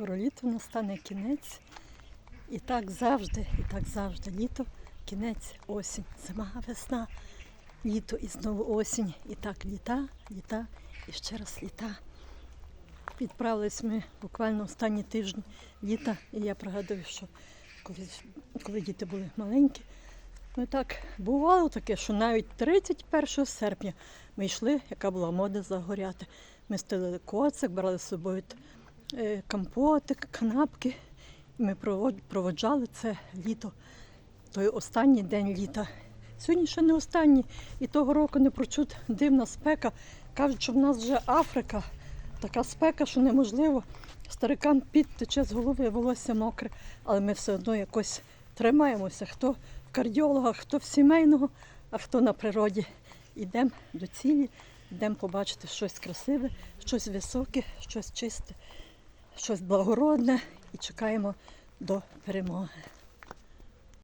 скоро літо настане кінець. І так завжди, і так завжди. Літо, кінець, осінь, зима, весна, літо і знову осінь. І так літа, літа і ще раз літа. Відправились ми буквально останні тижні літа, і я пригадую, що колись, коли діти були маленькі, ну так бувало таке, що навіть 31 серпня ми йшли, яка була мода загоряти. Ми стелили коцик, брали з собою компотик, канапки. Ми проводжали це літо, той останній день літа. Сьогодні ще не останній, і того року не прочут дивна спека. Кажуть, що в нас вже Африка, така спека, що неможливо. Старикам під тече з голови, волосся мокре, але ми все одно якось тримаємося. Хто в кардіологах, хто в сімейного, а хто на природі. Йдемо до цілі, йдемо побачити щось красиве, щось високе, щось чисте, щось благородне і чекаємо до перемоги.